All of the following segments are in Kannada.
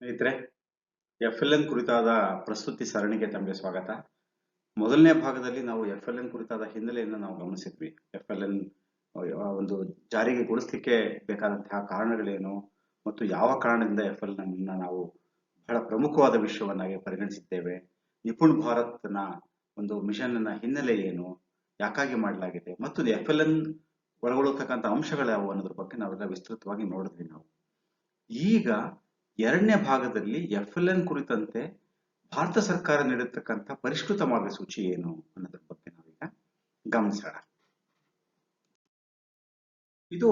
ಸ್ನೇಹಿತರೆ ಎಫ್ ಎಲ್ ಎನ್ ಕುರಿತಾದ ಪ್ರಸ್ತುತಿ ಸರಣಿಗೆ ತಮಗೆ ಸ್ವಾಗತ. ಮೊದಲನೇ ಭಾಗದಲ್ಲಿ ನಾವು ಎಫ್ ಎಲ್ ಎನ್ ಕುರಿತಾದ ಹಿನ್ನೆಲೆಯನ್ನು ನಾವು ಗಮನಿಸಿದ್ವಿ. ಎಫ್ ಎಲ್ ಎನ್ ಒಂದು ಜಾರಿಗೆ ಗೊಳಿಸಲಿಕ್ಕೆ ಬೇಕಾದಂತಹ ಕಾರಣಗಳೇನು ಮತ್ತು ಯಾವ ಕಾರಣದಿಂದ ಎಫ್ ಎಲ್ ಎನ್ ನಾವು ಬಹಳ ಪ್ರಮುಖವಾದ ವಿಷಯವನ್ನಾಗಿ ಪರಿಗಣಿಸಿದ್ದೇವೆ, ನಿಪುಣ್ ಭಾರತ್ನ ಒಂದು ಮಿಷನ್ನ ಹಿನ್ನೆಲೆ ಏನು, ಯಾಕಾಗಿ ಮಾಡಲಾಗಿದೆ ಮತ್ತು ಎಫ್ ಎಲ್ ಎನ್ ಒಳಗೊಳ್ಳತಕ್ಕಂಥ ಅಂಶಗಳು ಯಾವುವು ಅನ್ನೋದ್ರ ಬಗ್ಗೆ ನಾವೆಲ್ಲ ವಿಸ್ತೃತವಾಗಿ ನೋಡಿದ್ವಿ ನಾವು. ಈಗ ಎರಡನೇ ಭಾಗದಲ್ಲಿ ಎಫ್ ಎಲ್ ಎನ್ ಕುರಿತಂತೆ ಭಾರತ ಸರ್ಕಾರ ನೀಡಿರ್ತಕ್ಕಂಥ ಪರಿಷ್ಕೃತ ಮಾರ್ಗಸೂಚಿ ಏನು ಅನ್ನೋದ್ರ ಬಗ್ಗೆ ನಾವೀಗ ಗಮನಿಸೋಣ. ಇದು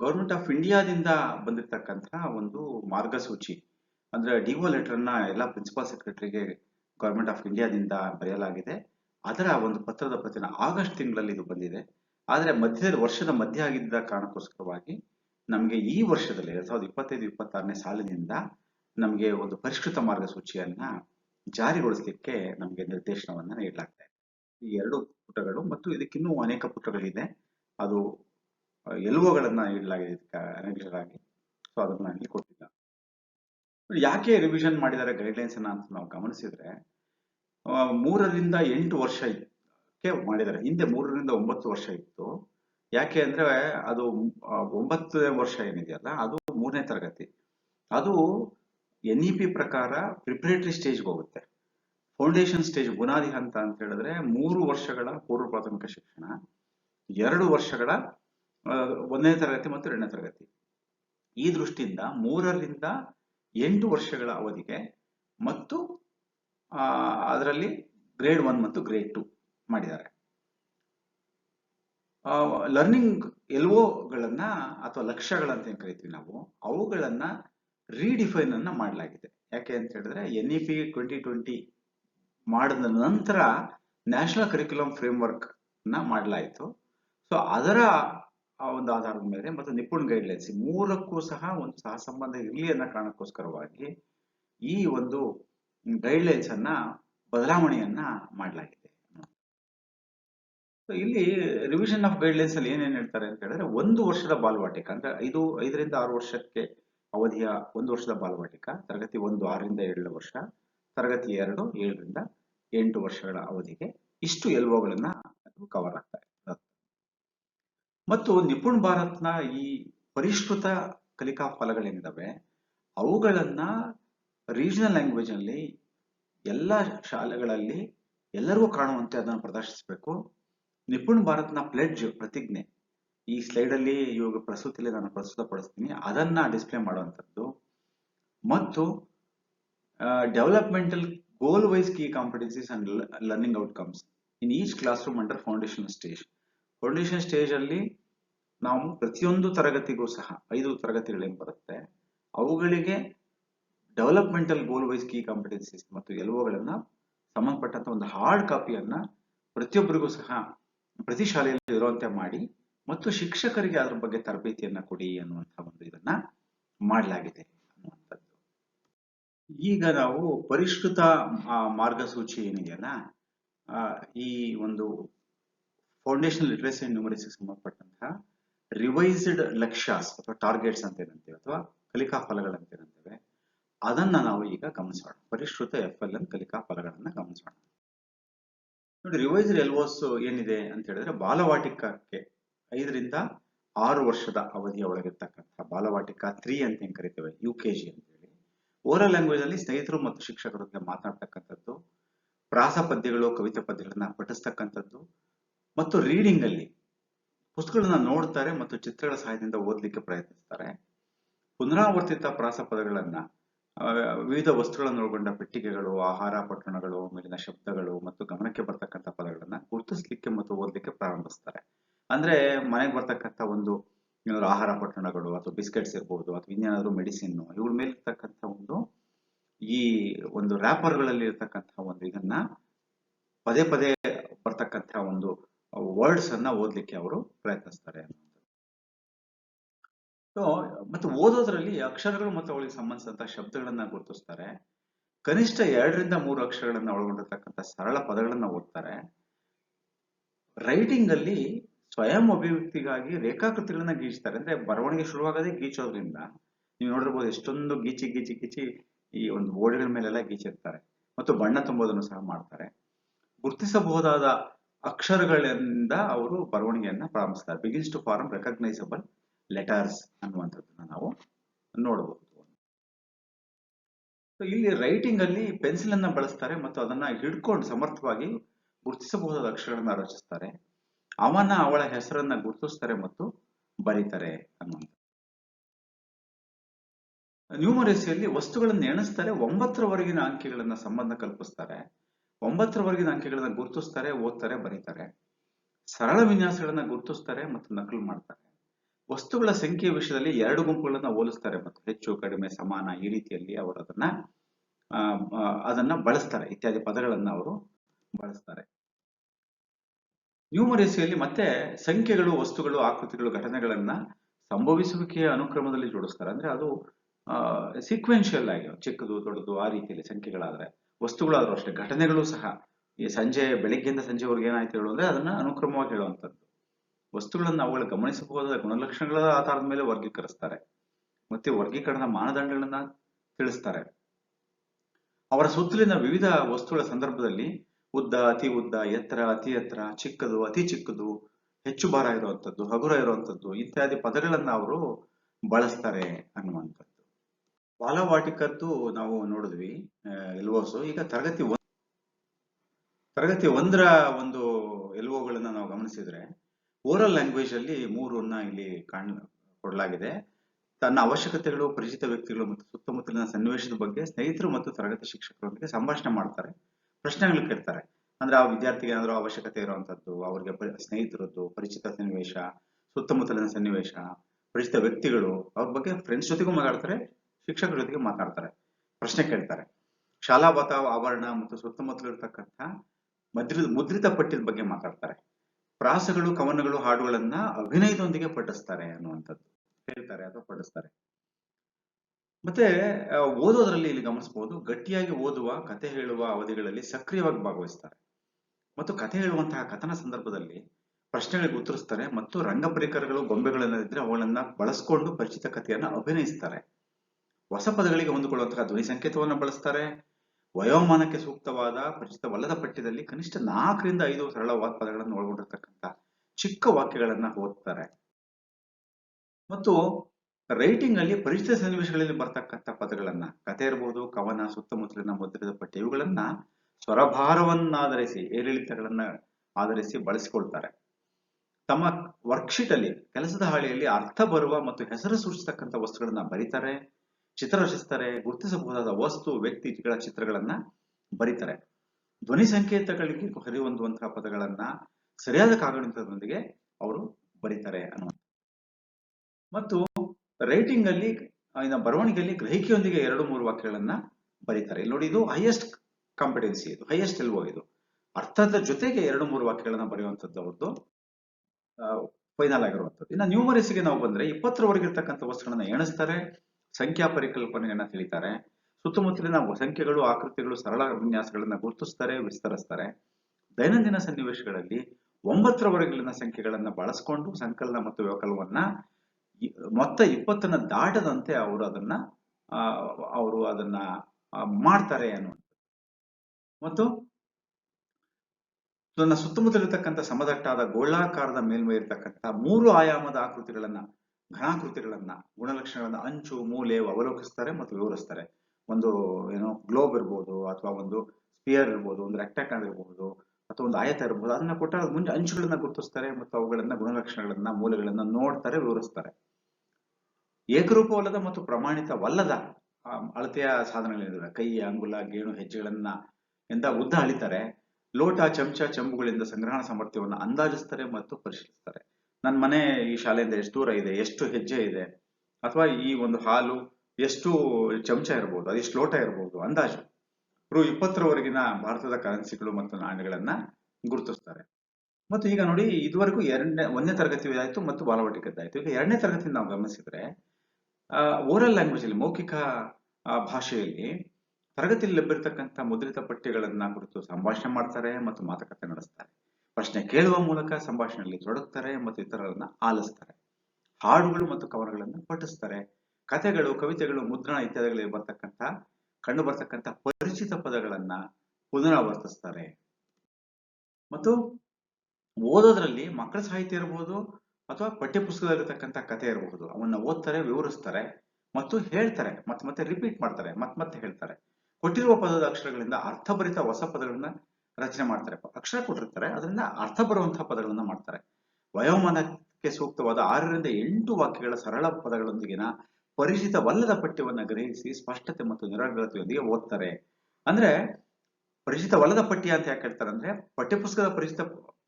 ಗವರ್ಮೆಂಟ್ ಆಫ್ ಇಂಡಿಯಾದಿಂದ ಬಂದಿರತಕ್ಕಂತಹ ಒಂದು ಮಾರ್ಗಸೂಚಿ. ಅಂದ್ರೆ ಡಿಒ ಲೆಟರ್ ಅನ್ನ ಎಲ್ಲ ಪ್ರಿನ್ಸಿಪಾಲ್ ಸೆಕ್ರೆಟರಿಗೆ ಗವರ್ಮೆಂಟ್ ಆಫ್ ಇಂಡಿಯಾದಿಂದ ಬರೆಯಲಾಗಿದೆ. ಅದರ ಒಂದು ಪತ್ರದ ಪ್ರತಿನ ಆಗಸ್ಟ್ ತಿಂಗಳಲ್ಲಿ ಇದು ಬಂದಿದೆ. ಆದರೆ ಮಧ್ಯದ ವರ್ಷದ ಮಧ್ಯ ಆಗಿದ್ದ ಕಾರಣಕ್ಕೋಸ್ಕರವಾಗಿ ನಮಗೆ ಈ ವರ್ಷದಲ್ಲಿ, ಎರಡ್ ಸಾವಿರದ ಇಪ್ಪತ್ತೈದು, ಇಪ್ಪತ್ತಾರನೇ ಸಾಲಿನಿಂದ ನಮಗೆ ಒಂದು ಪರಿಷ್ಕೃತ ಮಾರ್ಗಸೂಚಿಯನ್ನ ಜಾರಿಗೊಳಿಸಲಿಕ್ಕೆ ನಮಗೆ ನಿರ್ದೇಶನವನ್ನ ನೀಡಲಾಗ್ತಾ ಇದೆ. ಈ ಎರಡು ಪುಟಗಳು ಮತ್ತು ಇದಕ್ಕಿನ್ನೂ ಅನೇಕ ಪುಟಗಳಿದೆ. ಅದು ಎಲ್ವೋಗಳನ್ನ ನೀಡಲಾಗಿದೆ ಅನಕ್ಷರಾಗಿ ಸೊ ಅದನ್ನ ನಾನು ಇಲ್ಲಿ ಕೊಟ್ಟಿಲ್ಲ ಯಾಕೆ ರಿವಿಷನ್ ಮಾಡಿದ್ದಾರೆ ಗೈಡ್ಲೈನ್ಸ್ ಅನ್ನ ಅಂತ ನಾವು ಗಮನಿಸಿದ್ರೆ ಮೂರರಿಂದ ಎಂಟು ವರ್ಷ ಮಾಡಿದ್ದಾರೆ. ಹಿಂದೆ ಮೂರರಿಂದ ಒಂಬತ್ತು ವರ್ಷ ಇತ್ತು. ಯಾಕೆ ಅಂದ್ರೆ ಅದು ಒಂಬತ್ತನೇ ವರ್ಷ ಏನಿದೆಯಲ್ಲ, ಅದು ಮೂರನೇ ತರಗತಿ. ಅದು ಎನ್ ಇ ಪಿ ಪ್ರಕಾರ ಪ್ರಿಪರೇಟರಿ ಸ್ಟೇಜ್ಗೆ ಹೋಗುತ್ತೆ. ಫೌಂಡೇಶನ್ ಸ್ಟೇಜ್ ಬುನಾದಿ ಹಂತ ಅಂತ ಹೇಳಿದ್ರೆ ಮೂರು ವರ್ಷಗಳ ಪೂರ್ವ ಪ್ರಾಥಮಿಕ ಶಿಕ್ಷಣ, ಎರಡು ವರ್ಷಗಳ ಒಂದನೇ ತರಗತಿ ಮತ್ತು ಎರಡನೇ ತರಗತಿ. ಈ ದೃಷ್ಟಿಯಿಂದ ಮೂರರಿಂದ ಎಂಟು ವರ್ಷಗಳ ಅವಧಿಗೆ ಮತ್ತು ಅದರಲ್ಲಿ ಗ್ರೇಡ್ ಒನ್ ಮತ್ತು ಗ್ರೇಡ್ ಟು ಮಾಡಿದ್ದಾರೆ. ಲರ್ನಿಂಗ್ ಎಲ್ಒಗಳನ್ನ ಅಥವಾ ಲಕ್ಷ್ಯಗಳಂತ ಏನ್ ಕರಿತೀವಿ ನಾವು, ಅವುಗಳನ್ನ ರೀಡಿಫೈನ್ ಅನ್ನ ಮಾಡಲಾಗಿದೆ. ಯಾಕೆ ಅಂತ ಹೇಳಿದ್ರೆ N E P twenty twenty ಮಾಡಿದ ನಂತರ ನ್ಯಾಷನಲ್ ಕರಿಕ್ಯುಲಮ್ ಫ್ರೇಮ್ವರ್ಕ್ನ ಮಾಡಲಾಯಿತು. ಸೊ ಅದರ ಒಂದು ಆಧಾರದ ಮೇಲೆ ಮತ್ತು ನಿಪುಣ್ ಗೈಡ್ಲೈನ್ಸ್ ಮೂರಕ್ಕೂ ಸಹ ಒಂದು ಸಹ ಸಂಬಂಧ ಇರಲಿ ಅನ್ನೋ ಕಾರಣಕ್ಕೋಸ್ಕರವಾಗಿ ಈ ಒಂದು ಗೈಡ್ಲೈನ್ಸ್ ಅನ್ನ ಬದಲಾವಣೆಯನ್ನ ಮಾಡಲಾಗಿದೆ. ಇಲ್ಲಿ ರಿವಿಷನ್ ಆಫ್ ಗೈಡ್ಲೈನ್ಸ್ ಅಲ್ಲಿ ಏನೇನು ಹೇಳ್ತಾರೆ ಅಂತ ಹೇಳಿದ್ರೆ, ಒಂದು ವರ್ಷದ ಬಾಲ್ವಾಟಿಕ ಅಂದ್ರೆ ಐದು, ಐದರಿಂದ ಆರು ವರ್ಷಕ್ಕೆ ಅವಧಿಯ ಒಂದು ವರ್ಷದ ಬಾಲ್ವಾಟಿಕ, ತರಗತಿ ಒಂದು, ಆರರಿಂದ ಏಳು ವರ್ಷ, ತರಗತಿ ಎರಡು, ಏಳರಿಂದ ಎಂಟು ವರ್ಷಗಳ ಅವಧಿಗೆ ಇಷ್ಟು ಎಲ್ವೋಗಳನ್ನ ಕವರ್ ಆಗ್ತಾ ಮತ್ತು ನಿಪುಣ್ ಭಾರತ್ನ ಈ ಪರಿಷ್ಕೃತ ಕಲಿಕಾ ಫಲಗಳೇನಿದಾವೆ ಅವುಗಳನ್ನ ರೀಜನಲ್ ಲ್ಯಾಂಗ್ವೇಜ್ ಅಲ್ಲಿ ಎಲ್ಲ ಶಾಲೆಗಳಲ್ಲಿ ಎಲ್ಲರಿಗೂ ಕಾಣುವಂತೆ ಅದನ್ನು ಪ್ರದರ್ಶಿಸಬೇಕು. ನಿಪುಣ್ ಭಾರತ್ನ ಪ್ಲೆಡ್ಜ್ ಪ್ರತಿಜ್ಞೆ. ಈ ಸ್ಲೈಡ್ ಅಲ್ಲಿ ಇವಾಗ ಪ್ರಸ್ತುತಿಯಲ್ಲಿ ನಾನು ಪ್ರಸ್ತುತಪಡಿಸ್ತೀನಿ. ಅದನ್ನ ಡಿಸ್ಪ್ಲೇ ಮಾಡುವಂಥದ್ದು. ಮತ್ತು developmental goal wise key competencies and learning outcomes in each classroom under foundation stage foundation stage ಅಲ್ಲಿ ನಾವು ಪ್ರತಿಯೊಂದು ತರಗತಿಗೂ ಸಹ, ಐದು ತರಗತಿಗಳೇನು ಬರುತ್ತೆ. ಅವುಗಳಿಗೆ developmental goal wise key competencies ಮತ್ತು ಎಲ್ವೋಗಳನ್ನು ಸಂಬಂಧಪಟ್ಟಂತ ಒಂದು ಹಾರ್ಡ್ ಕಾಪಿಯನ್ನ ಪ್ರತಿಯೊಬ್ಬರಿಗೂ ಸಹ ಪ್ರತಿ ಶಾಲೆಯಲ್ಲಿ ಇರುವಂತೆ ಮಾಡಿ ಮತ್ತು ಶಿಕ್ಷಕರಿಗೆ ಅದರ ಬಗ್ಗೆ ತರಬೇತಿಯನ್ನ ಕೊಡಿ ಅನ್ನುವಂತಹ ಒಂದು ಇದನ್ನ ಮಾಡಲಾಗಿದೆ ಅನ್ನುವಂಥದ್ದು. ಈಗ ನಾವು ಪರಿಷ್ಕೃತ ಮಾರ್ಗಸೂಚಿ ಏನಿದೆಯಲ್ಲ ಈ ಒಂದು ಫೌಂಡೇಶನ್ ಲಿಟ್ರಸಿ ಅಂಡ್ ಸಂಬಂಧಪಟ್ಟಂತಹ ರಿವೈಸ್ಡ್ ಲಕ್ಷ್ಯಾಸ್ ಅಥವಾ ಟಾರ್ಗೆಟ್ಸ್ ಅಂತ ಏನಂತೇವೆ, ಅಥವಾ ಕಲಿಕಾ ಫಲಗಳಂತ ಏನಂತೇವೆ, ಅದನ್ನ ನಾವು ಈಗ ಗಮನಿಸೋಣ. ಪರಿಷ್ಕೃತ ಎಫ್ ಎಲ್ ಎನ್ ಕಲಿಕಾ ಫಲಗಳನ್ನ ಗಮನಿಸೋಣ. ನೋಡಿ ರಿವೈಸ್ಡ್ ಎಲ್ವೋಸ್ ಏನಿದೆ ಅಂತ ಹೇಳಿದ್ರೆ, ಬಾಲವಾಟಿಕಕ್ಕೆ ಐದರಿಂದ ಆರು ವರ್ಷದ ಅವಧಿಯ ಒಳಗಿರ್ತಕ್ಕಂಥ ಬಾಲವಾಟಿಕ ತ್ರೀ ಅಂತ ಏನ್ ಕರಿತೇವೆ? ಯು ಕೆ ಜಿ ಅಂತ ಹೇಳಿ. ಓರಲ್ ಲ್ಯಾಂಗ್ವೇಜ್ ಅಲ್ಲಿ ಸ್ನೇಹಿತರು ಮತ್ತು ಶಿಕ್ಷಕರೊಂದಿಗೆ ಮಾತಾಡ್ತಕ್ಕಂಥದ್ದು, ಪ್ರಾಸ ಪದ್ಯಗಳು, ಕವಿತೆ ಪದ್ಯಗಳನ್ನ ಪಠಿಸ್ತಕ್ಕಂಥದ್ದು, ಮತ್ತು ರೀಡಿಂಗ್ ಅಲ್ಲಿ ಪುಸ್ತಕಗಳನ್ನ ನೋಡ್ತಾರೆ ಮತ್ತು ಚಿತ್ರಗಳ ಸಹಾಯದಿಂದ ಓದಲಿಕ್ಕೆ ಪ್ರಯತ್ನಿಸ್ತಾರೆ. ಪುನರಾವರ್ತಿತ ಪ್ರಾಸ ಪದಗಳನ್ನ ವಿವಿಧ ವಸ್ತುಗಳನ್ನು ಒಳಗೊಂಡ ಪೆಟ್ಟಿಗೆಗಳು, ಆಹಾರ ಪಟ್ಟಣಗಳು, ಮೇಲಿನ ಶಬ್ದಗಳು ಮತ್ತು ಗಮನಕ್ಕೆ ಬರ್ತಕ್ಕಂಥ ಪದಗಳನ್ನ ಗುರುತಿಸ್ಲಿಕ್ಕೆ ಮತ್ತು ಓದಲಿಕ್ಕೆ ಪ್ರಾರಂಭಿಸ್ತಾರೆ. ಅಂದ್ರೆ ಮನೆಗೆ ಬರ್ತಕ್ಕಂಥ ಒಂದು, ಏನಾದ್ರು ಆಹಾರ ಪಟ್ಟಣಗಳು ಅಥವಾ ಬಿಸ್ಕೆಟ್ಸ್ ಇರ್ಬೋದು ಅಥವಾ ಇನ್ನೇನಾದ್ರು ಮೆಡಿಸಿನ್ ಇವ್ರ ಮೇಲೆ ಇರ್ತಕ್ಕಂಥ ಒಂದು ಈ ಒಂದು ರ್ಯಾಪರ್ಗಳಲ್ಲಿ ಇರ್ತಕ್ಕಂಥ ಒಂದು ಇದನ್ನ ಪದೇ ಪದೇ ಬರ್ತಕ್ಕಂಥ ಒಂದು ವರ್ಡ್ಸ್ ಅನ್ನ ಓದ್ಲಿಕ್ಕೆ ಅವರು ಪ್ರಯತ್ನಿಸ್ತಾರೆ. ಸೊ ಮತ್ತು ಓದೋದ್ರಲ್ಲಿ ಅಕ್ಷರಗಳು ಮತ್ತು ಅವಳಿಗೆ ಸಂಬಂಧಿಸಿದಂತ ಶಬ್ದಗಳನ್ನ ಗುರುತಿಸ್ತಾರೆ. ಕನಿಷ್ಠ ಎರಡರಿಂದ ಮೂರು ಅಕ್ಷರಗಳನ್ನ ಒಳಗೊಂಡಿರ್ತಕ್ಕಂಥ ಸರಳ ಪದಗಳನ್ನ ಓದ್ತಾರೆ. ರೈಟಿಂಗ್ ಅಲ್ಲಿ ಸ್ವಯಂ ಅಭಿವ್ಯಕ್ತಿಗಾಗಿ ರೇಖಾಕೃತಿಗಳನ್ನ ಗೀಚ್ತಾರೆ. ಅಂದ್ರೆ ಬರವಣಿಗೆ ಶುರುವಾಗದೆ ಗೀಚೋದ್ರಿಂದ. ನೀವು ನೋಡಿರ್ಬೋದು ಎಷ್ಟೊಂದು ಗೀಚಿ ಗೀಚಿ ಗೀಚಿ ಈ ಒಂದು ಓಡಿಗಳ ಮೇಲೆಲ್ಲ ಗೀಚಿರ್ತಾರೆ. ಮತ್ತು ಬಣ್ಣ ತುಂಬೋದನ್ನು ಸಹ ಮಾಡ್ತಾರೆ. ಗುರುತಿಸಬಹುದಾದ ಅಕ್ಷರಗಳಿಂದ ಅವರು ಬರವಣಿಗೆಯನ್ನ ಪ್ರಾರಂಭಿಸ್ತಾರೆ. Begins to form recognisable letters ಅನ್ನುವಂಥದ್ದನ್ನ ನಾವು ನೋಡಬಹುದು ಇಲ್ಲಿ ರೈಟಿಂಗ್ ಅಲ್ಲಿ ಪೆನ್ಸಿಲ್ ಅನ್ನ ಬಳಸ್ತಾರೆ ಮತ್ತು ಅದನ್ನ ಹಿಡ್ಕೊಂಡು ಸಮರ್ಥವಾಗಿ ಗುರುತಿಸಬಹುದಾದ ಅಕ್ಷರಗಳನ್ನ ರಚಿಸ್ತಾರೆ. ಅವನ, ಅವಳ ಹೆಸರನ್ನ ಗುರುತಿಸ್ತಾರೆ ಮತ್ತು ಬರೀತಾರೆ ಅನ್ನುವಂಥ ನ್ಯೂಮರೇಸಿಯಲ್ಲಿ ವಸ್ತುಗಳನ್ನು ಎಣಿಸ್ತಾರೆ, ಒಂಬತ್ತರವರೆಗಿನ ಅಂಕಿಗಳನ್ನ ಸಂಬಂಧ ಕಲ್ಪಿಸ್ತಾರೆ, ಒಂಬತ್ತರವರೆಗಿನ ಅಂಕಿಗಳನ್ನ ಗುರುತಿಸ್ತಾರೆ, ಓದ್ತಾರೆ, ಬರೀತಾರೆ. ಸರಳ ವಿನ್ಯಾಸಗಳನ್ನ ಗುರುತಿಸ್ತಾರೆ ಮತ್ತು ನಕಲು ಮಾಡ್ತಾರೆ. ವಸ್ತುಗಳ ಸಂಖ್ಯೆ ವಿಷಯದಲ್ಲಿ ಎರಡು ಗುಂಪುಗಳನ್ನ ಹೋಲಿಸ್ತಾರೆ ಮತ್ತು ಹೆಚ್ಚು ಕಡಿಮೆ ಸಮಾನ ಈ ರೀತಿಯಲ್ಲಿ ಅವರು ಅದನ್ನ ಅದನ್ನ ಬಳಸ್ತಾರೆ, ಇತ್ಯಾದಿ ಪದಗಳನ್ನ ಅವರು ಬಳಸ್ತಾರೆ. ನ್ಯೂಮರೇಸಿಯಲ್ಲಿ ಮತ್ತೆ ಸಂಖ್ಯೆಗಳು, ವಸ್ತುಗಳು, ಆಕೃತಿಗಳು, ಘಟನೆಗಳನ್ನ ಸಂಭವಿಸುವಿಕೆಯ ಅನುಕ್ರಮದಲ್ಲಿ ಜೋಡಿಸ್ತಾರೆ. ಅಂದ್ರೆ ಅದು ಸೀಕ್ವೆನ್ಷಿಯಲ್ ಆಗಿ ಚಿಕ್ಕದು, ದೊಡ್ಡದು ಆ ರೀತಿಯಲ್ಲಿ ಸಂಖ್ಯೆಗಳಾದ್ರೆ, ವಸ್ತುಗಳಾದ್ರೂ ಅಷ್ಟೇ, ಘಟನೆಗಳು ಸಹ, ಈ ಸಂಜೆ, ಬೆಳಿಗ್ಗೆಯಿಂದ ಸಂಜೆವರೆಗೆ ಏನಾಯ್ತು ಹೇಳು ಅಂದ್ರೆ ಅದನ್ನ ಅನುಕ್ರಮವಾಗಿ ಹೇಳುವಂಥದ್ದು. ವಸ್ತುಗಳನ್ನ ಅವುಗಳ ಗಮನಿಸಬಹುದಾದ ಗುಣಲಕ್ಷಣಗಳ ಆಧಾರದ ಮೇಲೆ ವರ್ಗೀಕರಿಸ್ತಾರೆ. ಮತ್ತೆ ವರ್ಗೀಕರಣದ ಮಾನದಂಡಗಳನ್ನ ತಿಳಿಸ್ತಾರೆ. ಅವರ ಸುತ್ತಲಿನ ವಿವಿಧ ವಸ್ತುಗಳ ಸಂದರ್ಭದಲ್ಲಿ ಉದ್ದ, ಅತಿ ಉದ್ದ, ಎತ್ತರ, ಅತಿ ಎತ್ತರ, ಚಿಕ್ಕದು, ಅತಿ ಚಿಕ್ಕದು, ಹೆಚ್ಚು ಭಾರ ಇರುವಂತದ್ದು, ಹಗುರ ಇರುವಂತದ್ದು ಇತ್ಯಾದಿ ಪದಗಳನ್ನ ಅವರು ಬಳಸ್ತಾರೆ ಅನ್ನುವಂಥದ್ದು. ಬಾಲವಾಟಿಕದ್ದು ನಾವು ನೋಡಿದ್ವಿ ಎಲ್ವೋಸು. ಈಗ ತರಗತಿ ಒಂದ್, ತರಗತಿ ಒಂದರ ಒಂದು ಎಲ್ವೋಗಳನ್ನ ನಾವು ಗಮನಿಸಿದ್ರೆ ಓರಲ್ ಲ್ಯಾಂಗ್ವೇಜ್ ಅಲ್ಲಿ ಮೂರನ್ನ ಇಲ್ಲಿ ಕಾಣ್, ಕೊಡಲಾಗಿದೆ. ತನ್ನ ಅವಶ್ಯಕತೆಗಳು, ಪರಿಚಿತ ವ್ಯಕ್ತಿಗಳು ಮತ್ತು ಸುತ್ತಮುತ್ತಲಿನ ಸನ್ನಿವೇಶದ ಬಗ್ಗೆ ಸ್ನೇಹಿತರು ಮತ್ತು ತರಗತಿ ಶಿಕ್ಷಕರೊಂದಿಗೆ ಸಂಭಾಷಣೆ ಮಾಡ್ತಾರೆ, ಪ್ರಶ್ನೆಗಳು ಕೇಳ್ತಾರೆ. ಅಂದ್ರೆ ಆ ವಿದ್ಯಾರ್ಥಿಗೆ ಏನಾದರೂ ಅವಶ್ಯಕತೆ ಇರುವಂತದ್ದು, ಅವ್ರಿಗೆ ಸ್ನೇಹಿತರದ್ದು, ಪರಿಚಿತ ಸನ್ನಿವೇಶ, ಸುತ್ತಮುತ್ತಲಿನ ಸನ್ನಿವೇಶ, ಪರಿಚಿತ ವ್ಯಕ್ತಿಗಳು, ಅವ್ರ ಬಗ್ಗೆ ಫ್ರೆಂಡ್ಸ್ ಜೊತೆಗೂ ಮಾತಾಡ್ತಾರೆ, ಶಿಕ್ಷಕರ ಜೊತೆಗೆ ಮಾತಾಡ್ತಾರೆ, ಪ್ರಶ್ನೆ ಕೇಳ್ತಾರೆ. ಶಾಲಾ ವಾತಾವರಣ ಮತ್ತು ಸುತ್ತಮುತ್ತಲಿರ್ತಕ್ಕಂಥ ಮುದ್ರಿತ ಮುದ್ರಿತ ಪಠ್ಯದ ಬಗ್ಗೆ ಮಾತಾಡ್ತಾರೆ. ಪ್ರಾಸಗಳು ಕವನಗಳು, ಹಾಡುಗಳನ್ನ ಅಭಿನಯದೊಂದಿಗೆ ಪಠಿಸ್ತಾರೆ ಅನ್ನುವಂಥದ್ದು. ಹೇಳ್ತಾರೆ ಅಥವಾ ಪಠಿಸ್ತಾರೆ. ಮತ್ತೆ ಓದೋದ್ರಲ್ಲಿ ಇಲ್ಲಿ ಗಮನಿಸಬಹುದು ಗಟ್ಟಿಯಾಗಿ ಓದುವ ಕತೆ ಹೇಳುವ ಅವಧಿಗಳಲ್ಲಿ ಸಕ್ರಿಯವಾಗಿ ಭಾಗವಹಿಸ್ತಾರೆ. ಮತ್ತು ಕತೆ ಹೇಳುವಂತಹ ಕಥನ ಸಂದರ್ಭದಲ್ಲಿ ಪ್ರಶ್ನೆಗಳಿಗೆ ಉತ್ತರಿಸ್ತಾರೆ ಮತ್ತು ರಂಗ ಪರಿಕರಗಳು ಗೊಂಬೆಗಳನ್ನಿದ್ರೆ ಅವುಗಳನ್ನ ಬಳಸ್ಕೊಂಡು ಪರಿಚಿತ ಕಥೆಯನ್ನ ಅಭಿನಯಿಸ್ತಾರೆ. ಹೊಸ ಪದಗಳಿಗೆ ಹೊಂದಿಕೊಳ್ಳುವಂತಹ ಧ್ವನಿ ಸಂಕೇತವನ್ನು ಬಳಸ್ತಾರೆ. ವಯೋಮಾನಕ್ಕೆ ಸೂಕ್ತವಾದ, ಪರಿಚಿತವಲ್ಲದ ಪಠ್ಯದಲ್ಲಿ ಕನಿಷ್ಠ ನಾಲ್ಕರಿಂದ ಐದು ಸರಳವಾದ ಪದಗಳನ್ನು ಒಳಗೊಂಡಿರ್ತಕ್ಕಂಥ ಚಿಕ್ಕ ವಾಕ್ಯಗಳನ್ನ ಓದ್ತಾರೆ. ಮತ್ತು ರೈಟಿಂಗ್ ಅಲ್ಲಿ ಪರಿಚಿತ ಸನ್ನಿವೇಶಗಳಲ್ಲಿ ಬರ್ತಕ್ಕಂಥ ಪದಗಳನ್ನ ಕತೆ ಇರಬಹುದು ಕವನ, ಸುತ್ತಮುತ್ತಲಿನ ಮುದ್ರಿತ ಪಠ್ಯ ಇವುಗಳನ್ನ ಸ್ವರಭಾರವನ್ನಾಧರಿಸಿ, ಏರಿಳಿತಗಳನ್ನ ಆಧರಿಸಿ ಬಳಸಿಕೊಳ್ತಾರೆ. ತಮ್ಮ ವರ್ಕ್ಶೀಟ್ ಅಲ್ಲಿ ಕೆಲಸದ ಹಾಳೆಯಲ್ಲಿ ಅರ್ಥ ಬರುವ ಮತ್ತು ಹೆಸರು ಸೂಚಿಸತಕ್ಕಂಥ ವಸ್ತುಗಳನ್ನ ಬರೀತಾರೆ. ಚಿತ್ರ ರಚಿಸ್ತಾರೆ ಗುರುತಿಸಬಹುದಾದ ವಸ್ತು ವ್ಯಕ್ತಿಗಳ ಚಿತ್ರಗಳನ್ನ ಬರೀತಾರೆ. ಧ್ವನಿ ಸಂಕೇತಗಳಿಗೆ ಹರಿಹೊಂದುವಂತಹ ಪದಗಳನ್ನ ಸರಿಯಾದ ಕಾಗುಣಿತದೊಂದಿಗೆ ಅವರು ಬರೀತಾರೆ ಅನ್ನುವಂಥ ಮತ್ತು ರೈಟಿಂಗ್ ಅಲ್ಲಿ ಬರವಣಿಗೆಯಲ್ಲಿ ಗ್ರಹಿಕೆಯೊಂದಿಗೆ ಎರಡು ಮೂರು ವಾಕ್ಯಗಳನ್ನ ಬರೀತಾರೆ. ಇಲ್ಲಿ ನೋಡಿ, ಇದು ಹೈಯೆಸ್ಟ್ ಕಾಂಪಿಟೆನ್ಸಿ ಇದು ಹೈಯೆಸ್ಟ್ ಎಲ್ವೋ ಇದು. ಅರ್ಥದ ಜೊತೆಗೆ ಎರಡು ಮೂರು ವಾಕ್ಯಗಳನ್ನ ಬರೆಯುವಂಥದ್ದು ಅವ್ರದ್ದು ಫೈನಲ್ ಆಗಿರುವಂಥದ್ದು. ಇನ್ನು ನ್ಯೂಮರಿಸ್ಗೆ ನಾವು ಬಂದ್ರೆ ಇಪ್ಪತ್ತರವರೆಗೆ ಇರ್ತಕ್ಕಂಥ ವಸ್ತುಗಳನ್ನ ಎಣಿಸ್ತಾರೆ. ಸಂಖ್ಯಾ ಪರಿಕಲ್ಪನೆಯನ್ನ ತಿಳಿತಾರೆ. ಸುತ್ತಮುತ್ತಲಿನ ಸಂಖ್ಯೆಗಳು, ಆಕೃತಿಗಳು, ಸರಳ ವಿನ್ಯಾಸಗಳನ್ನ ಗುರುತಿಸ್ತಾರೆ, ವಿಸ್ತರಿಸ್ತಾರೆ. ದೈನಂದಿನ ಸನ್ನಿವೇಶಗಳಲ್ಲಿ ಒಂಬತ್ತರವರೆಗಿನ ಸಂಖ್ಯೆಗಳನ್ನ ಬಳಸ್ಕೊಂಡು ಸಂಕಲನ ಮತ್ತು ವ್ಯವಕಲವನ್ನ ಮೊತ್ತ ಇಪ್ಪತ್ತನ್ನ ದಾಟದಂತೆ ಅವರು ಅದನ್ನ ಅವರು ಅದನ್ನ ಮಾಡ್ತಾರೆ ಅನ್ನುವಂಥದ್ದು. ಮತ್ತು ನನ್ನ ಸುತ್ತಮುತ್ತಲಿರ್ತಕ್ಕಂಥ ಸಮದಟ್ಟಾದ ಗೋಳಾಕಾರದ ಮೇಲ್ಮೈ ಇರತಕ್ಕಂಥ ಮೂರು ಆಯಾಮದ ಆಕೃತಿಗಳನ್ನ ಘನಾಕೃತಿಗಳನ್ನ ಗುಣಲಕ್ಷಣಗಳನ್ನ ಅಂಚು, ಮೂಲೆ ಅವಲೋಕಿಸ್ತಾರೆ ಮತ್ತು ವಿವರಿಸ್ತಾರೆ. ಒಂದು ಏನೋ ಗ್ಲೋಬ್ ಇರ್ಬೋದು ಅಥವಾ ಒಂದು ಸ್ಪಿಯರ್ ಇರ್ಬೋದು, ಒಂದು ರೆಕ್ಟಾಕಲ್ ಇರಬಹುದು ಅಥವಾ ಒಂದು ಆಯತ ಇರಬಹುದು ಅದನ್ನ ಕೊಟ್ಟಾಗ ಮುಂದೆ ಅಂಚುಗಳನ್ನ ಗುರುತಿಸ್ತಾರೆ ಮತ್ತು ಅವುಗಳನ್ನ ಗುಣಲಕ್ಷಣಗಳನ್ನ, ಮೂಲೆಗಳನ್ನ ನೋಡ್ತಾರೆ, ವಿವರಿಸ್ತಾರೆ. ಏಕರೂಪವಲ್ಲದ ಮತ್ತು ಪ್ರಮಾಣಿತವಲ್ಲದ ಅಳತೆಯ ಸಾಧನಗಳೇನಿದೆ ಕೈ, ಅಂಗುಲ, ಗೇಣು, ಹೆಜ್ಜೆಗಳನ್ನ ಎಂದ ಉದ್ದ ಅಳಿತಾರೆ, ಲೋಟ, ಚಮಚ, ಚೆಂಬುಗಳಿಂದ ಸಂಗ್ರಹಣ ಸಾಮರ್ಥ್ಯವನ್ನು ಅಂದಾಜಿಸ್ತಾರೆ ಮತ್ತು ಪರಿಶೀಲಿಸ್ತಾರೆ. ನನ್ನ ಮನೆ ಈ ಶಾಲೆಯಿಂದ ಎಷ್ಟು ದೂರ ಇದೆ, ಎಷ್ಟು ಹೆಜ್ಜೆ ಇದೆ, ಅಥವಾ ಈ ಒಂದು ಹಾಲು ಎಷ್ಟು ಚಮಚ ಇರಬಹುದು ಅದೆಷ್ಟು ಲೋಟ ಇರಬಹುದು ಅಂದಾಜು. ರು ಇಪ್ಪತ್ತರವರೆಗಿನ ಭಾರತದ ಕರೆನ್ಸಿಗಳು ಮತ್ತು ನಾಣ್ಯಗಳನ್ನ ಗುರುತಿಸ್ತಾರೆ. ಮತ್ತು ಈಗ ನೋಡಿ, ಇದುವರೆಗೂ ಎರಡನೇ, ಒಂದನೇ ತರಗತಿ ಆಯ್ತು ಮತ್ತು ಬಾಲವಟಿಕದ್ದಾಯಿತು ಈಗ ಎರಡನೇ ತರಗತಿಯಿಂದ ನಾವು ಗಮನಿಸಿದ್ರೆ ಓರಲ್ ಲ್ಯಾಂಗ್ವೇಜ್ ಅಲ್ಲಿ, ಮೌಖಿಕ ಭಾಷೆಯಲ್ಲಿ ತರಗತಿಯಲ್ಲಿ ಲಭ್ಯವಿರತಕ್ಕಂಥ ಮುದ್ರಿತ ಪಠ್ಯಗಳನ್ನ ಕುರಿತು ಸಂಭಾಷಣೆ ಮಾಡ್ತಾರೆ ಮತ್ತು ಮಾತುಕತೆ ನಡೆಸ್ತಾರೆ. ಪ್ರಶ್ನೆ ಕೇಳುವ ಮೂಲಕ ಸಂಭಾಷಣೆಯಲ್ಲಿ ತೊಡಗ್ತಾರೆ ಮತ್ತು ಇತರರನ್ನ ಆಲಿಸ್ತಾರೆ. ಹಾಡುಗಳು ಮತ್ತು ಕವನಗಳನ್ನು ಪಠಿಸ್ತಾರೆ. ಕಥೆಗಳು, ಕವಿತೆಗಳು, ಮುದ್ರಣ ಇತ್ಯಾದಿಗಳಲ್ಲಿ ಬರ್ತಕ್ಕಂಥ, ಕಂಡು ಬರ್ತಕ್ಕಂಥ ಪರಿಚಿತ ಪದಗಳನ್ನ ಪುನರಾವರ್ತಿಸ್ತಾರೆ. ಮತ್ತು ಓದೋದ್ರಲ್ಲಿ ಮಕ್ಕಳ ಸಾಹಿತ್ಯ ಇರಬಹುದು ಅಥವಾ ಪಠ್ಯಪುಸ್ತಕದಲ್ಲಿರ್ತಕ್ಕಂಥ ಕಥೆ ಇರಬಹುದು ಅವನ್ನ ಓದ್ತಾರೆ, ವಿವರಿಸ್ತಾರೆ ಮತ್ತು ಹೇಳ್ತಾರೆ, ಮತ್ತೆ ಮತ್ತೆ ರಿಪೀಟ್ ಮಾಡ್ತಾರೆ, ಮತ್ತೆ ಮತ್ತೆ ಹೇಳ್ತಾರೆ. ಕೊಟ್ಟಿರುವ ಪದದ ಅಕ್ಷರಗಳಿಂದ ಅರ್ಥಭರಿತ ಹೊಸ ಪದಗಳನ್ನ ರಚನೆ ಮಾಡ್ತಾರೆ. ಅಕ್ಷರ ಕೊಟ್ಟಿರ್ತಾರೆ. ಅದರಿಂದ ಅರ್ಥ ಬರುವಂತಹ ಪದಗಳನ್ನ ಮಾಡ್ತಾರೆ. ವಯೋಮಾನಕ್ಕೆ ಸೂಕ್ತವಾದ ಆರರಿಂದ ಎಂಟು ವಾಕ್ಯಗಳ ಸರಳ ಪದಗಳೊಂದಿಗಿನ ಪರಿಚಿತವಲ್ಲದ ಪಠ್ಯವನ್ನು ಗ್ರಹಿಸಿ ಸ್ಪಷ್ಟತೆ ಮತ್ತು ನಿರಾಗ್ರತೆಯೊಂದಿಗೆ ಓದ್ತಾರೆ. ಅಂದ್ರೆ ಪರಿಚಿತವಲ್ಲದ ಪಠ್ಯ ಅಂತ ಯಾಕೆ ಹೇಳ್ತಾರೆ ಅಂದ್ರೆ ಪಠ್ಯಪುಸ್ತಕದ ಪರಿಚಿತ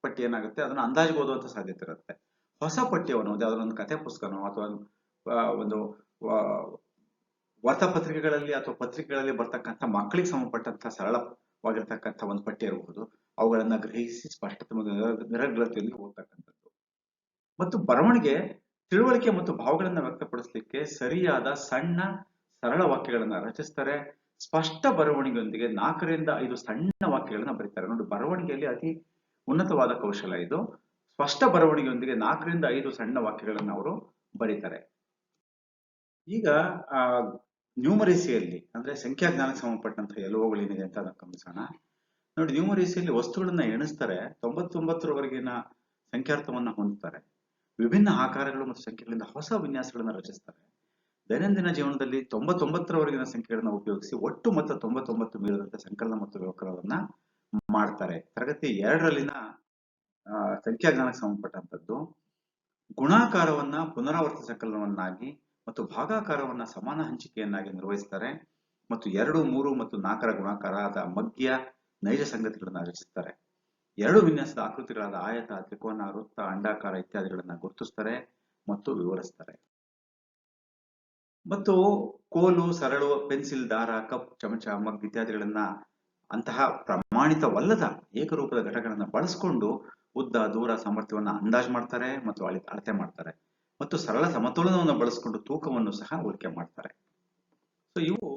ಪಠ್ಯ ಏನಾಗುತ್ತೆ? ಅದನ್ನ ಅಂದಾಜಿಗೆ ಓದುವಂತ ಸಾಧ್ಯತೆ ಇರುತ್ತೆ. ಹೊಸ ಪಠ್ಯವನ್ನು ಯಾವ್ದಾದ್ರು ಒಂದು ಕಥೆ ಪುಸ್ತಕನೋ ಅಥವಾ ಒಂದು ವಾರ್ತಾ ವಾರ್ತಾಪತ್ರಿಕೆಗಳಲ್ಲಿ ಅಥವಾ ಪತ್ರಿಕೆಗಳಲ್ಲಿ ಬರ್ತಕ್ಕಂಥ ಮಕ್ಕಳಿಗೆ ಸಂಬಂಧಪಟ್ಟಂತ ಸರಳವಾಗಿರ್ತಕ್ಕಂಥ ಒಂದು ಪಠ್ಯ ಇರಬಹುದು ಅವುಗಳನ್ನ ಗ್ರಹಿಸಿ ಸ್ಪಷ್ಟತೆ ಮತ್ತು ನಿರ- ನಿರರ್ಗಳತೆಯೊಂದಿಗೆ ಓದ್ತಕ್ಕಂಥದ್ದು. ಮತ್ತು ಬರವಣಿಗೆ ತಿಳುವಳಿಕೆ ಮತ್ತು ಭಾವಗಳನ್ನ ವ್ಯಕ್ತಪಡಿಸಲಿಕ್ಕೆ ಸರಿಯಾದ, ಸಣ್ಣ, ಸರಳ ವಾಕ್ಯಗಳನ್ನ ರಚಿಸ್ತಾರೆ. ಸ್ಪಷ್ಟ ಬರವಣಿಗೆಯೊಂದಿಗೆ ನಾಲ್ಕರಿಂದ ಐದು ಸಣ್ಣ ವಾಕ್ಯಗಳನ್ನ ಬರೀತಾರೆ. ನೋಡಿ, ಬರವಣಿಗೆಯಲ್ಲಿ ಅತಿ ಉನ್ನತವಾದ ಕೌಶಲ ಇದು. ಸ್ಪಷ್ಟ ಬರವಣಿಗೆಯೊಂದಿಗೆ ನಾಲ್ಕರಿಂದ ಐದು ಸಣ್ಣ ವಾಕ್ಯಗಳನ್ನ ಅವರು ಬರೀತಾರೆ. ಈಗ, ಆ ನ್ಯೂಮರೇಸಿಯಲ್ಲಿ, ಅಂದ್ರೆ ಸಂಖ್ಯಾಜ್ಞಾನಕ್ಕೆ ಸಂಬಂಧಪಟ್ಟಂತ ಎಲ್ಲವುಗಳೇನಿದೆ ಅಂತ ಅದನ್ನ ಗಮನಿಸೋಣ. ನೋಡಿ, ನ್ಯೂಮರೇಸಿಯಲ್ಲಿ ವಸ್ತುಗಳನ್ನ ಎಣಿಸ್ತಾರೆ, ತೊಂಬತ್ತೊಂಬತ್ತರವರೆಗಿನ ಸಂಖ್ಯಾರ್ಥವನ್ನ ಹೊಂದುತ್ತಾರೆ ವಿಭಿನ್ನ ಆಕಾರಗಳು ಮತ್ತು ಸಂಖ್ಯೆಗಳಿಂದ ಹೊಸ ವಿನ್ಯಾಸಗಳನ್ನ ರಚಿಸ್ತಾರೆ. ದೈನಂದಿನ ಜೀವನದಲ್ಲಿ ತೊಂಬತ್ತೊಂಬತ್ತರವರೆಗಿನ ಸಂಖ್ಯೆಗಳನ್ನ ಉಪಯೋಗಿಸಿ ಒಟ್ಟು ಮೊತ್ತ ತೊಂಬತ್ತೊಂಬತ್ತು ಮೀರದಂತ ಸಂಕಲನ ಮತ್ತು ವ್ಯವಕರವನ್ನ ಮಾಡ್ತಾರೆ. ತರಗತಿ ಎರಡರಲ್ಲಿನ ಸಂಖ್ಯಾ ಸಂಖ್ಯಾಜ್ಞಾನಕ್ಕೆ ಸಂಬಂಧಪಟ್ಟಂತದ್ದು ಗುಣಾಕಾರವನ್ನ ಪುನರಾವರ್ತ ಸಂಕಲನವನ್ನಾಗಿ ಮತ್ತು ಭಾಗಾಕಾರವನ್ನ ಸಮಾನ ಹಂಚಿಕೆಯನ್ನಾಗಿ ನಿರ್ವಹಿಸ್ತಾರೆ ಮತ್ತು ಎರಡು, ಮೂರು ಮತ್ತು ನಾಲ್ಕರ ಗುಣಾಕಾರದ ಮಧ್ಯ ನೈಜ ಸಂಗತಿಗಳನ್ನ ರಚಿಸ್ತಾರೆ. ಎರಡು ವಿನ್ಯಾಸದ ಆಕೃತಿಗಳಾದ ಆಯತ, ತ್ರಿಕೋನ, ವೃತ್ತ, ಅಂಡಾಕಾರ ಇತ್ಯಾದಿಗಳನ್ನ ಗುರುತಿಸ್ತಾರೆ ಮತ್ತು ವಿವರಿಸ್ತಾರೆ. ಮತ್ತು ಕೋಲು, ಸರಳು, ಪೆನ್ಸಿಲ್, ದಾರ, ಕಪ್, ಚಮಚ, ಮಗ್ ಇತ್ಯಾದಿಗಳನ್ನ ಅಂತಹ ಪ್ರಮಾಣಿತವಲ್ಲದ ಏಕರೂಪದ ಘಟಕಗಳನ್ನ ಬಳಸಿಕೊಂಡು ಉದ್ದ, ದೂರ ಸಾಮರ್ಥ್ಯವನ್ನ ಅಂದಾಜು ಮಾಡ್ತಾರೆ ಮತ್ತು ಅಳಿ ಅಳತೆ ಮಾಡ್ತಾರೆ. ಮತ್ತು ಸರಳ ಸಮತೋಲನವನ್ನು ಬಳಸಿಕೊಂಡು ತೂಕವನ್ನು ಸಹ ಹೋಲಿಕೆ ಮಾಡ್ತಾರೆ. ಸೊ ಇವು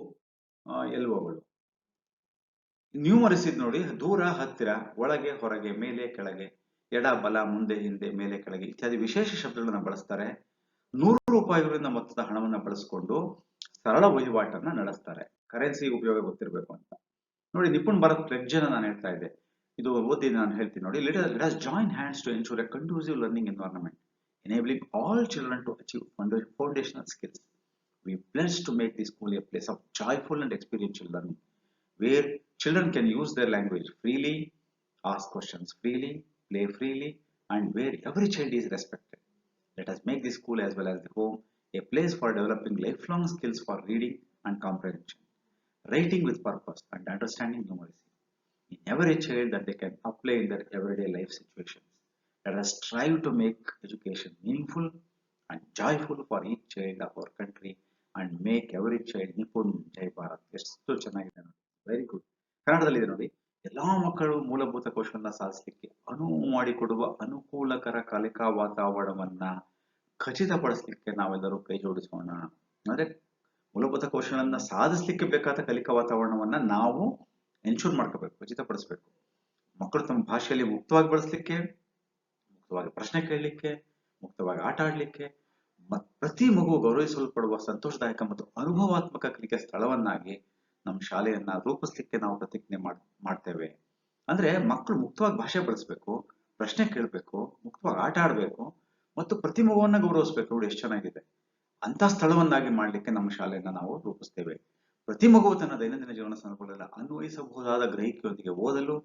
ಎಲ್ವಗಳು ನ್ಯೂಮರಿಸಿದ್ ನೋಡಿ, ದೂರ, ಹತ್ತಿರ, ಒಳಗೆ, ಹೊರಗೆ, ಮೇಲೆ, ಕೆಳಗೆ, ಎಡ, ಬಲ, ಮುಂದೆ, ಹಿಂದೆ, ಮೇಲೆ, ಕೆಳಗೆ ಇತ್ಯಾದಿ ವಿಶೇಷ ಶಬ್ದಗಳನ್ನ ಬಳಸ್ತಾರೆ. ನೂರು ರೂಪಾಯಿಗಳಿಂದ ಮೊತ್ತದ ಹಣವನ್ನ ಬಳಸಿಕೊಂಡು ಸರಳ ವಹಿವಾಟನ್ನ ನಡೆಸ್ತಾರೆ. ಕರೆನ್ಸಿ ಉಪಯೋಗ ಗೊತ್ತಿರಬೇಕು ಅಂತ. ನೋಡಿ, ನಿಪುಣ್ ಭಾರತ್ ಪ್ಲೆಡ್ಜ್ ಅನ್ನ ನಾನು ಹೇಳ್ತಾ ಇದ್ದೆ. ಇದು ಓದಿ ನಾನು ಹೇಳ್ತೀನಿ ನೋಡಿ. Let join hands to ensure a conducive learning environment enabling all children to achieve founda- foundational skills. We pledge to make this school a place of joyful and experiential learning, where children can use their language freely, ask questions freely, play freely, and where every child is respected. Let us make this school as well as the home a place for developing lifelong skills for reading and comprehension, writing with purpose, and understanding numeracy in every child that they can apply in their everyday life situations. Let us strive to make education meaningful and joyful for each child of our country and make every child Nipun Jai Bharat ಎಷ್ಟು ಚೆನ್ನಾಗಿದೆ ವೆರಿ ಗುಡ್ ಕನ್ನಡದಲ್ಲಿದೆ ನೋಡಿ. ಎಲ್ಲಾ ಮಕ್ಕಳು ಮೂಲಭೂತ ಕೌಶಲ್ಯನ ಸಾಧಿಸಲಿಕ್ಕೆ ಅನುವು ಮಾಡಿಕೊಡುವ ಅನುಕೂಲಕರ ಕಲಿಕಾ ವಾತಾವರಣವನ್ನ ಖಚಿತಪಡಿಸಲಿಕ್ಕೆ ನಾವೆಲ್ಲರೂ ಕೈ ಜೋಡಿಸೋಣ. ಅಂದ್ರೆ ಮೂಲಭೂತ ಕೌಶಲ್ಯನ ಸಾಧಿಸಲಿಕ್ಕೆ ಬೇಕಾದ ಕಲಿಕಾ ವಾತಾವರಣವನ್ನ ನಾವು ಎನ್ಶೂರ್ ಮಾಡ್ಕೋಬೇಕು, ಖಚಿತಪಡಿಸ್ಬೇಕು. ಮಕ್ಕಳು ತಮ್ಮ ಭಾಷೆಯಲ್ಲಿ ಮುಕ್ತವಾಗಿ ಬಳಸಲಿಕ್ಕೆ ಮುಕ್ತವಾಗಿ ಪ್ರಶ್ನೆ ಕೇಳಲಿಕ್ಕೆ, ಮುಕ್ತವಾಗಿ ಆಟ ಆಡಲಿಕ್ಕೆ ಪ್ರತಿ ಮಗು ಗೌರವಿಸಲ್ಪಡುವ ಸಂತೋಷದಾಯಕ ಮತ್ತು ಅನುಭವಾತ್ಮಕ ಕಲಿಕೆ ಸ್ಥಳವನ್ನಾಗಿ ನಮ್ಮ ಶಾಲೆಯನ್ನ ರೂಪಿಸ್ಲಿಕ್ಕೆ ನಾವು ಪ್ರತಿಜ್ಞೆ ಮಾಡ್, ಮಾಡ್ತೇವೆ. ಅಂದ್ರೆ ಮಕ್ಕಳು ಮುಕ್ತವಾಗಿ ಭಾಷೆ ಬಳಸ್ಬೇಕು, ಪ್ರಶ್ನೆ ಕೇಳಬೇಕು, ಮುಕ್ತವಾಗಿ ಆಟ ಆಡಬೇಕು ಮತ್ತು ಪ್ರತಿ ಮಗುವನ್ನ ಗೌರವಿಸ್ಬೇಕು. ನೋಡಿ ಎಷ್ಟು ಚೆನ್ನಾಗಿದೆ. ಅಂತ ಸ್ಥಳವನ್ನಾಗಿ ಮಾಡ್ಲಿಕ್ಕೆ ನಮ್ಮ ಶಾಲೆಯನ್ನ ನಾವು ರೂಪಿಸ್ತೇವೆ. ಪ್ರತಿ ಮಗು ತನ್ನ ದೈನಂದಿನ ಜೀವನ ಅನ್ವಯಿಸಬಹುದಾದ ಗ್ರಹಿಕೆಯೊಂದಿಗೆ ಓದಲು,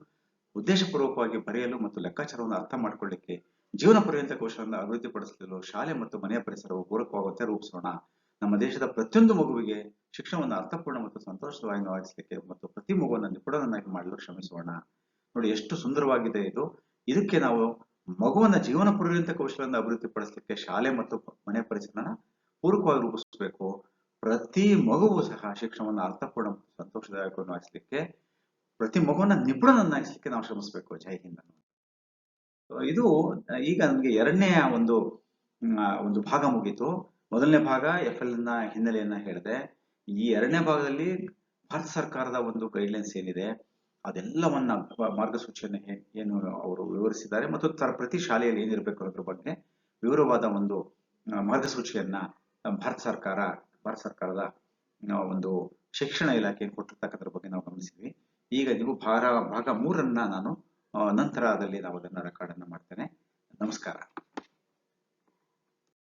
ಉದ್ದೇಶಪೂರ್ವಕವಾಗಿ ಬರೆಯಲು ಮತ್ತು ಲೆಕ್ಕಾಚಾರವನ್ನು ಅರ್ಥ ಮಾಡಿಕೊಳ್ಳಿಕ್ಕೆ ಜೀವನ ಪರ್ಯಂತ ಅಭಿವೃದ್ಧಿ ಅಭಿವೃದ್ಧಿಪಡಿಸಲು ಶಾಲೆ ಮತ್ತು ಮನೆಯ ಪರಿಸರವು ಪೂರಕವಾಗುವಂತೆ ರೂಪಿಸೋಣ. ನಮ್ಮ ದೇಶದ ಪ್ರತಿಯೊಂದು ಮಗುವಿಗೆ ಶಿಕ್ಷಣವನ್ನು ಅರ್ಥಪೂರ್ಣ ಮತ್ತು ಸಂತೋಷವಾಗಿಸಲಿಕ್ಕೆ ಮತ್ತು ಪ್ರತಿ ಮಗುವನ್ನು ನಿಪುಣನನ್ನಾಗಿ ಮಾಡಲು ಶ್ರಮಿಸೋಣ. ನೋಡಿ, ಎಷ್ಟು ಸುಂದರವಾಗಿದೆ ಇದು. ಇದಕ್ಕೆ ನಾವು ಮಗುವನ್ನ ಜೀವನ ಪರ್ಯಂತ ಕೌಶಲ್ಯವನ್ನು ಅಭಿವೃದ್ಧಿಪಡಿಸಲಿಕ್ಕೆ ಶಾಲೆ ಮತ್ತು ಮನೆ ಪರಿಸರನ ಪೂರಕವಾಗಿ ರೂಪಿಸಬೇಕು. ಪ್ರತಿ ಮಗುವು ಸಹ ಶಿಕ್ಷಣವನ್ನು ಅರ್ಥಪೂರ್ಣ ಸಂತೋಷದಾಯಕವನ್ನು ಸಂತೋಷದಾಯಕವಾಗಿಸಲಿಕ್ಕೆ ಪ್ರತಿ ಮಗುವನ್ನ ನಿಪುಣನನ್ನಾಗಿಸಲಿಕ್ಕೆ ನಾವು ಶ್ರಮಿಸಬೇಕು. ಜೈ ಹಿಂದ್ ಇದು ಈಗ ನಮಗೆ ಎರಡನೇ ಒಂದು ಒಂದು ಭಾಗ ಮುಗೀತು. ಮೊದಲನೇ ಭಾಗ ಎಫ್ ಎಲ್ನ ಹಿನ್ನೆಲೆಯನ್ನ ಹೇಳಿದೆ. ಈ ಎರಡನೇ ಭಾಗದಲ್ಲಿ ಭಾರತ ಸರ್ಕಾರದ ಒಂದು ಗೈಡ್ಲೈನ್ಸ್ ಏನಿದೆ, ಅದೆಲ್ಲವನ್ನ ಮಾರ್ಗಸೂಚಿಯನ್ನು ಏನು ಅವರು ವಿವರಿಸಿದ್ದಾರೆ ಮತ್ತು ತರ- ಪ್ರತಿ ಶಾಲೆಯಲ್ಲಿ ಏನಿರಬೇಕು ಅನ್ನೋದ್ರ ಬಗ್ಗೆ ವಿವರವಾದ ಒಂದು ಮಾರ್ಗಸೂಚಿಯನ್ನ ಭಾರತ ಸರ್ಕಾರ, ಭಾರತ ಸರ್ಕಾರದ ಒಂದು ಶಿಕ್ಷಣ ಇಲಾಖೆ ಕೊಟ್ಟಿರ್ತಕ್ಕಂಥದ್ರ ಬಗ್ಗೆ ನಾವು ಗಮನಿಸಿದ್ವಿ. ಈಗ ನೀವು ಭಾರ, ಭಾಗ ಮೂರನ್ನ ನಾನು ಆ, ನಂತರದಲ್ಲಿ ನಾವು ಅದನ್ನ ರೆಕಾರ್ಡ್ ಅನ್ನ ಮಾಡ್ತೇನೆ. ನಮಸ್ಕಾರ.